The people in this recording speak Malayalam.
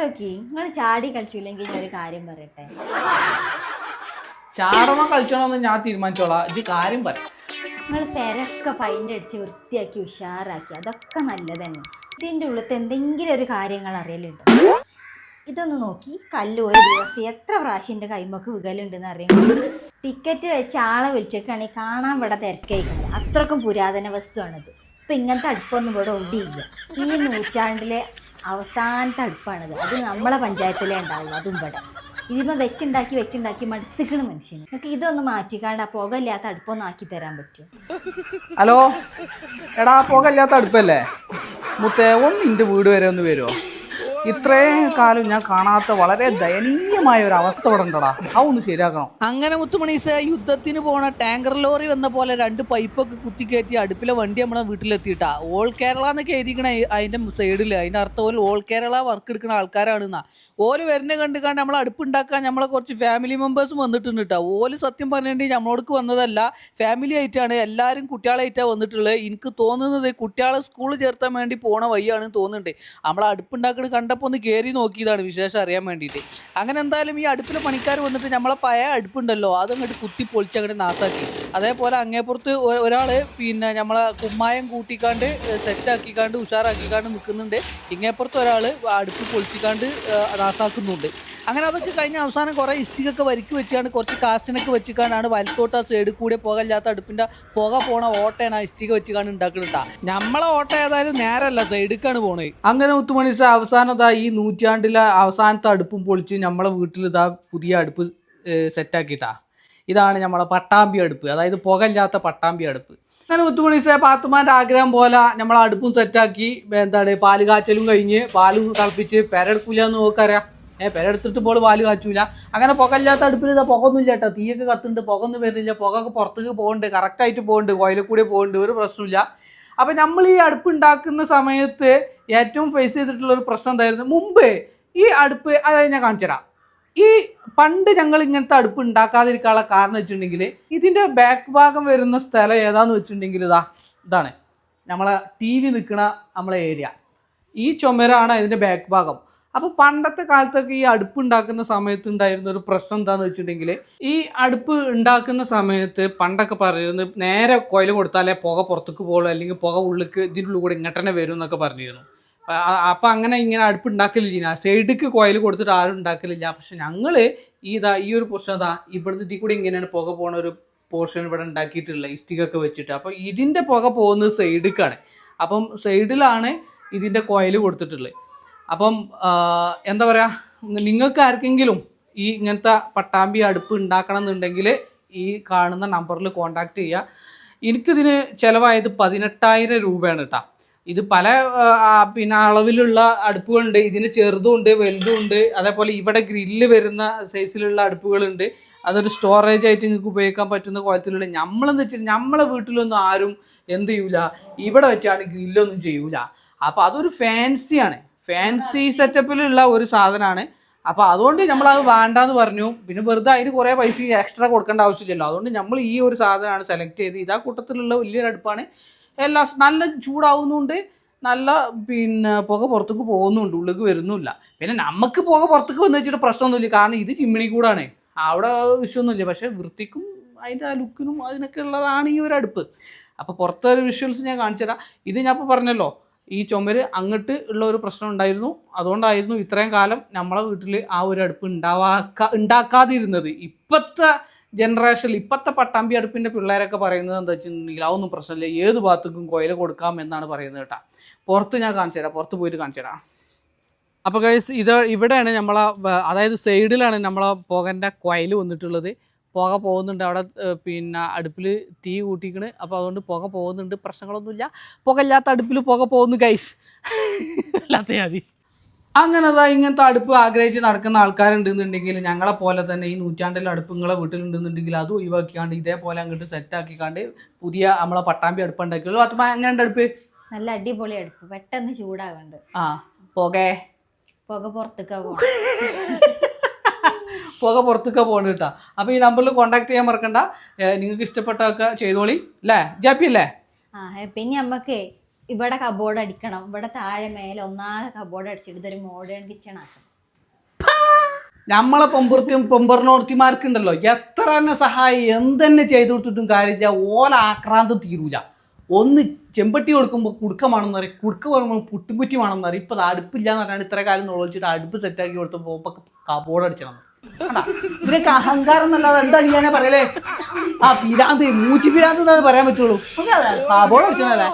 ഇങ്ങോട്ടോക്കി. നിങ്ങൾ ചാടി കളിച്ചില്ലെങ്കിൽ ഞാൻ ഒരു കാര്യം പറയട്ടെ. ചാടണോ കളിച്ചണോന്ന് ഞാൻ തീരുമാനിച്ചോളാം. ഇത് കാര്യം പറ. നിങ്ങൾ പെരൊക്കെ പൈന്റ് അടിച്ച് വൃത്തിയാക്കി ഉഷാറാക്കി. അതൊക്കെ നല്ലതന്നെ. ഇതിന്റെ ഉള്ളിലത്തെ എന്തെങ്കിലും ഒരു കാര്യങ്ങൾ അറിയലുണ്ടോ? ഇതൊന്ന് നോക്കി. കല്ല് ഒരു ദിവസം എത്ര പ്രാവശ്യം എന്റെ കൈമക്ക് വികലുണ്ടെന്ന് അറിയാം ടിക്കറ്റ് വെച്ച് ആളെ വിളിച്ചേക്കാണെങ്കിൽ കാണാൻ ഇവിടെ തിരക്കായിക്കില്ല അത്രക്കും പുരാതന വസ്തുവാണിത്. ഇപ്പം ഇങ്ങനത്തെ അടുപ്പൊന്നും ഇവിടെ ഒടിയില്ല. ഈ നൂറ്റാണ്ടിലെ അവസാനത്തെ അടുപ്പാണിത്. അത് നമ്മളെ പഞ്ചായത്തിലേ ഉണ്ടാവുള്ളൂ അതും ഇവിടെ. ഇതിപ്പോൾ വെച്ചുണ്ടാക്കി വെച്ചുണ്ടാക്കി മടുത്തിക്കണ മനുഷ്യന്. നിങ്ങൾക്ക് ഇതൊന്ന് മാറ്റിക്കാണ്ട് ആ പുകയില്ലാത്ത അടുപ്പൊന്നും ആക്കി തരാൻ പറ്റുമോ? ഹലോ? എടാ പുകയില്ലാത്ത അടുപ്പല്ലേ? മുത്തേ ഒന്ന് ഇന്റെ വീട് വരെ ഒന്ന് വരുമോ ഇത്രയും കാലം ഞാൻ കാണാത്ത വളരെ ദയനീയമായ ഒരു അവസ്ഥ ഇവിടെ ഉണ്ടടാ. ആ ഒന്ന് ശരിയാക്കണം. അങ്ങനെ മുത്തുമണീസ് യുദ്ധത്തിന് പോണ ടാങ്കർ ലോറി വന്ന പോലെ രണ്ട് പൈപ്പൊക്കെ കുത്തിക്കയറ്റി അടുപ്പിലെ വണ്ടി നമ്മളെ വീട്ടിലെത്തിയിട്ടാ. ഓൾ കേരള എന്നൊക്കെ എഴുതിക്കണേ അതിന്റെ സൈഡിൽ അതിന്റെ അർത്ഥം ഓൽ ഓൾ കേരള വർക്ക് എടുക്കുന്ന ആൾക്കാരാണെന്നാ. ഓൽ വരുന്ന കണ്ട് കണ്ട് നമ്മൾ അടുപ്പുണ്ടാക്കാൻ നമ്മളെ കുറച്ച് ഫാമിലി മെമ്പേഴ്സും വന്നിട്ടുണ്ട് കേട്ടോ ഓൽ സത്യം പറഞ്ഞിട്ടുണ്ടെങ്കിൽ നമ്മളോടക്ക് വന്നതല്ല ഫാമിലി ആയിട്ടാണ് എല്ലാവരും കുട്ടികളായിട്ടാണ് വന്നിട്ടുള്ളത്. എനിക്ക് തോന്നുന്നത് കുട്ടികളെ സ്കൂളിൽ ചേർത്താൻ വേണ്ടി പോണ വഴിയാണെന്ന് തോന്നുന്നുണ്ട്. നമ്മൾ അടുപ്പുണ്ടാക്കുന്നത് കണ്ടപ്പോൾ ഒന്ന് കയറി നോക്കിയതാണ് വിശേഷം അറിയാൻ വേണ്ടിയിട്ട്. അങ്ങനെ എന്തായാലും ഈ അടുപ്പിൽ പണിക്കാർ വന്നിട്ട് നമ്മളെ പഴയ അടുപ്പുണ്ടല്ലോ അതങ്ങോട്ട് കുത്തി പൊളിച്ച് അങ്ങോട്ട് നാസാക്കി. അതേപോലെ അങ്ങേപ്പുറത്ത് ഒരാൾ പിന്നെ നമ്മളെ കുമ്മായം കൂട്ടിക്കാണ്ട് സെറ്റാക്കിക്കാണ്ട് ഉഷാറാക്കിക്കാണ്ട് നിൽക്കുന്നുണ്ട് ഇങ്ങേപ്പുറത്ത് ഒരാൾ അടുപ്പ് പൊളിച്ചിക്കാണ്ട് നാസാക്കുന്നുണ്ട്. അങ്ങനെ അതൊക്കെ കഴിഞ്ഞ അവസാനം കുറേ ഇഷ്ടികൊക്കെ വരിക്ക് വെച്ചാണ് കുറച്ച് കാസ്റ്റിനൊക്കെ വെച്ചിക്കാണ്ടാണ് വലത്തോട്ട് ആ സൈഡിൽ കൂടെ പുകയില്ലാത്ത അടുപ്പിന്റെ പുക പോണ ഓട്ടയാണ് ആ ഇഷ്ടിക വെച്ചിക്കാണ് നമ്മളെ ഓട്ട ഏതായാലും നേരല്ല സൈഡിക്കാണ് പോണത് അങ്ങനെ മുത്തുമണിസ അവസാനതാ ഈ നൂറ്റാണ്ടിലെ അവസാനത്തെ അടുപ്പും പൊളിച്ച് നമ്മളെ വീട്ടിൽ ഇതാ പുതിയ അടുപ്പ് സെറ്റാക്കിയിട്ടാ. ഇതാണ് നമ്മളെ പട്ടാമ്പി അടുപ്പ് അതായത് പുകയില്ലാത്ത പട്ടാമ്പി അടുപ്പ്. അങ്ങനെ മുത്തുമണിസ പാത്തുമാന്റെ ആഗ്രഹം പോലെ നമ്മൾ അടുപ്പും സെറ്റാക്കി എന്താണ് പാൽ കാച്ചലും കഴിഞ്ഞ് പാൽ തിളപ്പിച്ച് പെരടുക്കില്ല എന്ന് നോക്കറിയാം. ഏ പെരെടുത്തിട്ട് പോൾ പാൽ കാച്ചൂല. അങ്ങനെ പുകയില്ലാത്ത അടുപ്പിൽ ഇതാ പുകയൊന്നും ഇല്ല കേട്ടോ. തീയൊക്കെ കത്തുണ്ട് പുകൊന്നും വരുന്നില്ല. പുകയൊക്കെ പുറത്തേക്ക് പോകുന്നുണ്ട് കറക്റ്റായിട്ട് പോകുന്നുണ്ട് കോയിലെ കൂടെ പോകുന്നുണ്ട് ഒരു പ്രശ്നമില്ല അപ്പം നമ്മൾ ഈ അടുപ്പ് ഉണ്ടാക്കുന്ന സമയത്ത് ഏറ്റവും ഫേസ് ചെയ്തിട്ടുള്ള ഒരു പ്രശ്നം എന്തായിരുന്നു? മുമ്പ് ഈ അടുപ്പ് അതായത് ഞാൻ കാണിച്ചു തരാം. ഈ പണ്ട് ഞങ്ങൾ ഇങ്ങനത്തെ അടുപ്പ് ഉണ്ടാക്കാതിരിക്കാനുള്ള കാരണം വെച്ചിട്ടുണ്ടെങ്കിൽ ഇതിന്റെ ബാക്ക് ഭാഗം വരുന്ന സ്ഥലം ഏതാന്ന് വെച്ചിട്ടുണ്ടെങ്കിൽ ഇതാ ഇതാണ്. നമ്മളെ ടി വി നിൽക്കുന്ന നമ്മളെ ഏരിയ ഈ ചുമരാണ് അതിന്റെ ബാക്ക് ഭാഗം. അപ്പോൾ പണ്ടത്തെ കാലത്തൊക്കെ ഈ അടുപ്പ് ഉണ്ടാക്കുന്ന സമയത്ത് ഉണ്ടായിരുന്ന ഒരു പ്രശ്നം എന്താണെന്ന് വെച്ചിട്ടുണ്ടെങ്കിൽ ഈ അടുപ്പ് ഉണ്ടാക്കുന്ന സമയത്ത് പണ്ടൊക്കെ പറയുന്നത് നേരെ കോയിൽ കൊടുത്താലേ പുക പുറത്തേക്ക് പോകുള്ളൂ അല്ലെങ്കിൽ പുക ഉള്ളിക്ക് ഇതിനുള്ളിൽ കൂടെ ഇങ്ങോട്ട് തന്നെ വരും എന്നൊക്കെ പറഞ്ഞിരുന്നു. അപ്പം അങ്ങനെ ഇങ്ങനെ അടുപ്പ് ഉണ്ടാക്കലില്ല. സൈഡിക്ക് കോയിൽ കൊടുത്തിട്ട് ആരും ഉണ്ടാക്കലില്ല. പക്ഷെ ഞങ്ങൾ ഈ ഇതാ ഈ ഒരു പ്രശ്നം ഇതാ ഇവിടുന്ന് ഇതിൽ കൂടി ഇങ്ങനെയാണ് പുക പോണ ഒരു പോർഷൻ ഇവിടെ ഉണ്ടാക്കിയിട്ടുള്ള ഇസ്റ്റിക്കൊക്കെ വെച്ചിട്ട്. അപ്പോൾ ഇതിന്റെ പുക പോകുന്നത് സൈഡിക്കാണ്. അപ്പം സൈഡിലാണ് ഇതിന്റെ കോയിൽ കൊടുത്തിട്ടുള്ളത്. അപ്പം എന്താ പറയുക നിങ്ങൾക്ക് ആർക്കെങ്കിലും ഈ ഇങ്ങനത്തെ പട്ടാമ്പി അടുപ്പ് ഉണ്ടാക്കണം എന്നുണ്ടെങ്കിൽ ഈ കാണുന്ന നമ്പറിൽ കോണ്ടാക്ട് ചെയ്യുക. എനിക്കിതിന് ചിലവായത് പതിനെട്ടായിരം രൂപയാണ് കേട്ടോ ഇത് പല പിന്നെ അളവിലുള്ള അടുപ്പുകളുണ്ട്. ഇതിന് ചെറുതുണ്ട് വലുതുണ്ട്. അതേപോലെ ഇവിടെ ഗ്രില്ല് വരുന്ന സൈസിലുള്ള അടുപ്പുകളുണ്ട്. അതൊരു സ്റ്റോറേജ് ആയിട്ട് നിങ്ങൾക്ക് ഉപയോഗിക്കാൻ പറ്റുന്ന കോലത്തിലുള്ള നമ്മളെന്ന് വെച്ചാൽ നമ്മളെ വീട്ടിലൊന്നും ആരും എന്ത് ചെയ്യൂല. ഇവിടെ വെച്ചാണ് ഗ്രില്ലൊന്നും ചെയ്യൂല. അപ്പോൾ അതൊരു ഫാൻസിയാണ് ഫാൻസി സെറ്റപ്പിലുള്ള ഒരു സാധനമാണ് അപ്പൊ അതുകൊണ്ട് നമ്മൾ അത് വേണ്ടാന്ന് പറഞ്ഞു. പിന്നെ വെറുതെ അതിന് കുറെ പൈസ എക്സ്ട്രാ കൊടുക്കേണ്ട ആവശ്യമില്ലല്ലോ. അതുകൊണ്ട് നമ്മൾ ഈ ഒരു സാധനമാണ് സെലക്ട് ചെയ്ത്. ഇതാ കൂട്ടത്തിലുള്ള വലിയൊരു അടുപ്പാണ്. എല്ലാ നല്ല ചൂടാവുന്നുണ്ട്. നല്ല പിന്നെ പുക പുറത്തേക്ക് പോകുന്നുണ്ട്. ഉള്ളിലേക്ക് വരുന്നുമില്ല പിന്നെ നമുക്ക് പുക പുറത്തേക്ക് വന്നു വെച്ചിട്ട് പ്രശ്നമൊന്നുമില്ല. കാരണം ഇത് ചിമ്മിണി കൂടാണ്. അവിടെ വിഷയമൊന്നുമില്ല. പക്ഷെ വൃത്തിക്കും അതിന്റെ ആ ലുക്കിനും അതിനൊക്കെ ഉള്ളതാണ് ഈ ഒരു അടുപ്പ്. അപ്പോൾ പുറത്തെ വിഷ്വൽസ് ഞാൻ കാണിച്ചു തരാം ഇത് ഞാൻ ഇപ്പോൾ പറഞ്ഞല്ലോ. ഈ ചുമര് അങ്ങോട്ട് ഉള്ള ഒരു പ്രശ്നം ഉണ്ടായിരുന്നു. അതുകൊണ്ടായിരുന്നു ഇത്രയും കാലം നമ്മളെ വീട്ടിൽ ആ ഒരു അടുപ്പ് ഉണ്ടാവാക്ക ഉണ്ടാക്കാതിരുന്നത്. ഇപ്പോഴത്തെ ജനറേഷനിൽ ഇപ്പോഴത്തെ പട്ടാമ്പി അടുപ്പിന്റെ പിള്ളേരൊക്കെ പറയുന്നത് എന്താ വെച്ചിട്ടുണ്ടെങ്കിൽ അതൊന്നും പ്രശ്നമില്ല. ഏത് ഭാഗത്തേക്കും കോയില കൊടുക്കാം എന്നാണ് പറയുന്നത് കേട്ടോ. പുറത്ത് ഞാൻ കാണിച്ചു തരാം. പുറത്ത് പോയിട്ട് കാണിച്ചു തരാം. അപ്പോൾ ഗൈസ് ഇത് ഇവിടെയാണ് നമ്മളെ അതായത് സൈഡിലാണ് നമ്മളെ പുകന്റെ കൊയൽ വന്നിട്ടുള്ളത്. പുക പോകുന്നുണ്ട് അവിടെ പിന്നെ അടുപ്പിൽ തീ കൂട്ടിക്കണ് അപ്പോൾ അതുകൊണ്ട് പുക പോകുന്നുണ്ട്. പ്രശ്നങ്ങളൊന്നുമില്ല. പുക ഇല്ലാത്ത അടുപ്പിൽ പുക പോകുന്നു ഗൈസ് അല്ലാത്ത മതി. അങ്ങനെ അതാ ഇങ്ങനത്തെ അടുപ്പ് ആഗ്രഹിച്ച് നടക്കുന്ന ആൾക്കാരുണ്ടെന്നുണ്ടെങ്കിൽ ഞങ്ങളെ പോലെ തന്നെ ഈ നൂറ്റാണ്ടിലെ അടുപ്പ് നിങ്ങളെ വീട്ടിലുണ്ടെന്നുണ്ടെങ്കിൽ അത് ഒഴിവാക്കിക്കാണ്ട് ഇതേപോലെ അങ്ങോട്ട് സെറ്റ് ആക്കിക്കാണ്ട് പുതിയ നമ്മളെ പട്ടാമ്പി അടുപ്പ് ഉണ്ടാക്കിയുള്ളൂ അത് അങ്ങനെ അടുപ്പ്? നല്ല അടിപൊളി അടുപ്പ്. പെട്ടെന്ന് ചൂടാകുന്നുണ്ട് ആ പുകേ. പുക പുറത്തേക്കാ പുക പുറത്തൊക്കെ പോകണം കേട്ടോ അപ്പോൾ ഈ നമ്പറിൽ കോൺടാക്ട് ചെയ്യാൻ മറക്കണ്ട. നിങ്ങൾക്ക് ഇഷ്ടപ്പെട്ടതൊക്കെ ചെയ്തോളി. അല്ലേ ജാപ്പി അല്ലേ ആ പിന്നെ നമുക്ക് ഇവിടെ കബോർഡ് അടിക്കണം. ഇവിടെ താഴെ മേലെ ഒന്നാകെ കബോർഡ് അടിച്ചിട്ട് ഇതൊരു മോഡേൺ കിച്ചൺ ആക്കണം. നമ്മളെ പൊമ്പുറത്തിയും പൊമ്പറിനോർത്തിമാർക്കുണ്ടല്ലോ എത്ര തന്നെ സഹായം എന്തെന്നെ ചെയ്തു കൊടുത്തിട്ടും കാര്യമില്ല. ഓല ആക്രാന്തം തീരൂല. ഒന്ന് ചെമ്പട്ടി കൊടുക്കുമ്പോൾ കുടുക്കമാണെന്ന് പറയും. കുടുക്ക പറയുമ്പോൾ പുട്ടുകുറ്റി വേണമെന്ന് പറയും. ഇപ്പം അത് അടുപ്പില്ല എന്ന് പറഞ്ഞാൽ ഇത്ര കാലം നോളിച്ചിട്ട് അടുപ്പ് സെറ്റാക്കി കൊടുത്തപ്പോൾ ഇപ്പം കബോർഡ് അടിച്ചണം? ഇതിനൊക്കെ അഹങ്കാരം എന്നല്ലാതെ എന്താ ചെയ്യാനാ പറയലേ? ആ പിരാന്ത് മൂച്ചി പിരാന്ത് എന്നാ പറയാൻ പറ്റുള്ളൂ. കബോർഡ് അടിച്ചണല്ലേ